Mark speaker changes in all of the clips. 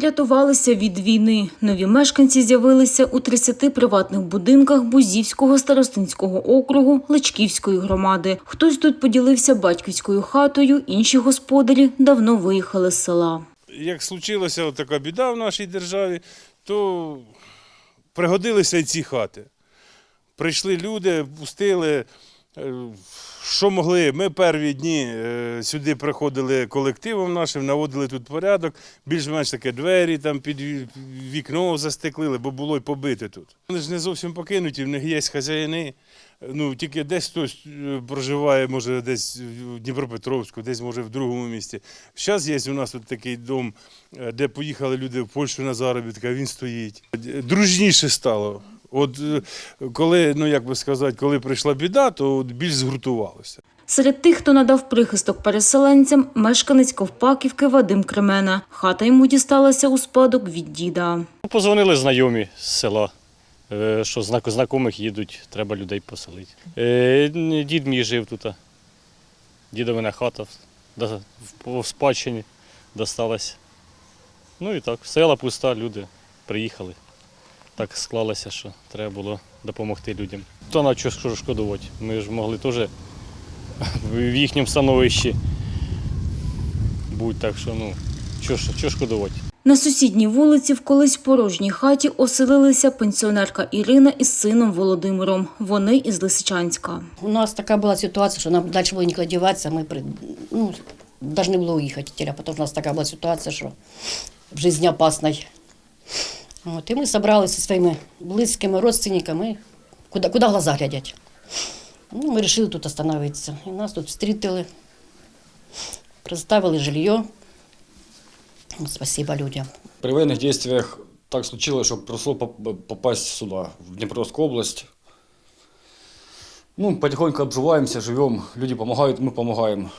Speaker 1: Рятувалися від війни. Нові мешканці з'явилися у 30 приватних будинках Бузівського старостинського округу Личківської громади. Хтось тут поділився батьківською хатою, інші господарі давно виїхали з села.
Speaker 2: Як случилася така біда в нашій державі, то пригодилися й ці хати. Прийшли люди, пустили, що могли. Ми перві дні е, сюди приходили колективом нашим, наводили тут порядок, більш-менш таке двері там під вікно застеклили, бо було й побите тут. Вони ж не зовсім покинуті, в них є хазяїни. Ну, тільки десь хтось е, проживає, може, десь в Дніпропетровську, десь може в другому місті. Зараз є у нас тут такий дом, е, де поїхали люди в Польщу на заробітки, а він стоїть. Дружніше стало. От е, коли, ну як би сказати, коли прийшла біда, то от більш згуртувалося.
Speaker 1: Серед тих, хто надав прихисток переселенцям, мешканець Ковпаківки Вадим Кремена. Хата йому дісталася у спадок від діда.
Speaker 3: Позвонили знайомі з села, е, що знак- знайомих їдуть, треба людей поселити. Е, Дід мій жив тут. Діда мене хата в- спадщині досталась. Ну і так, села пуста, люди приїхали Так склалося, що треба було допомогти людям. То на що ж шкодувати? Ми ж могли теж в їхньому становищі бути, так що ну, що, ж- що шкодувати?
Speaker 1: На сусідній вулиці в колись порожній хаті оселилися пенсіонерка Ірина із сином Володимиром. Вони із Лисичанська.
Speaker 4: У нас такая была ситуация, что нам дальше было никуда деваться, мы при- ну, должны было уехать теперь, потому что у нас такая была ситуация, что в жизни опасной. Вот, и мы собрались со своими близкими родственниками, куда, куда глаза глядять. Ну, мы решили тут остановиться. И нас тут встретили, представили жилье. Ну, Спасибо людям.
Speaker 5: При военных действиях так случилось, что пришло поп- попасть сюда, в Днепровскую область. Ну, потихоньку обживаемся, живем, люди помогают, мы помогаем.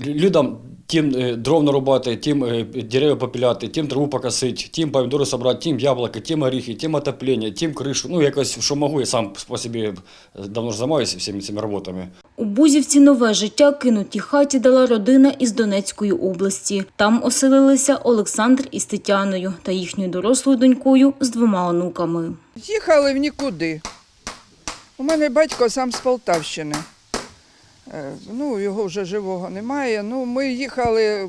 Speaker 5: Лю- Людям тим е, дров нарубати, тим е, дерева попіляти, тим траву покосити, тим помідори собрати, тим яблука, тим оріхи, тим отоплення, тим кришу. Ну, якось, що можу, я сам по собі давно ж займаюся всіми цими роботами.
Speaker 1: У Бузівці нове життя кинутій хаті дала родина із Донецької області. Там оселилися Олександр із Тетяною та їхньою дорослою донькою з двома онуками.
Speaker 6: Їхали в нікуди. У мене батько сам з Полтавщини. Е, Ну, його вже живого немає. Ну, ми їхали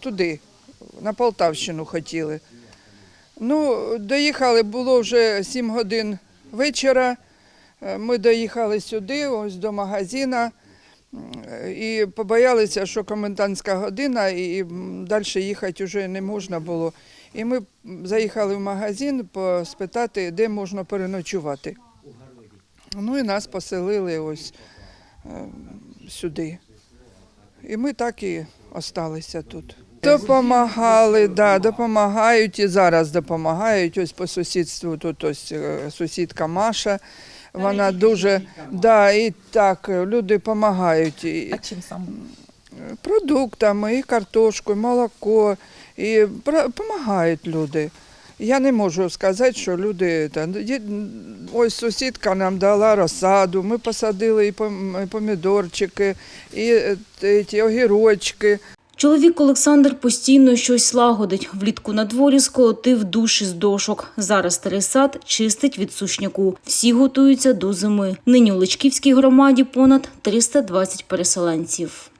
Speaker 6: туди, на Полтавщину хотіли. Ну, доїхали, було вже 7 годин вечора. Е, Ми доїхали сюди, ось до магазина. І побоялися, що комендантська година, і далі їхати вже не можна було. І ми заїхали в магазин спитати, де можна переночувати. Ну і нас поселили ось сюди. І ми так і осталися тут. Допомагали, да, допомагають і зараз допомагають. Ось по сусідству тут ось е, сусідка Маша. Вона дуже да, і так люди допомагають.
Speaker 7: А чим саме?
Speaker 6: продуктами, і картошкою, молоко, і допомагають люди. Я не можу сказати, що люди ось сусідка нам дала розсаду. Ми посадили і пом- і помідорчики, і е, ті- огірочки.
Speaker 1: Чоловік Олександр постійно щось лагодить. Влітку на дворі сколотив душ із дошок. Зараз старий сад чистить від сушняку. Всі готуються до зими. Нині у Личківській громаді понад 320 переселенців.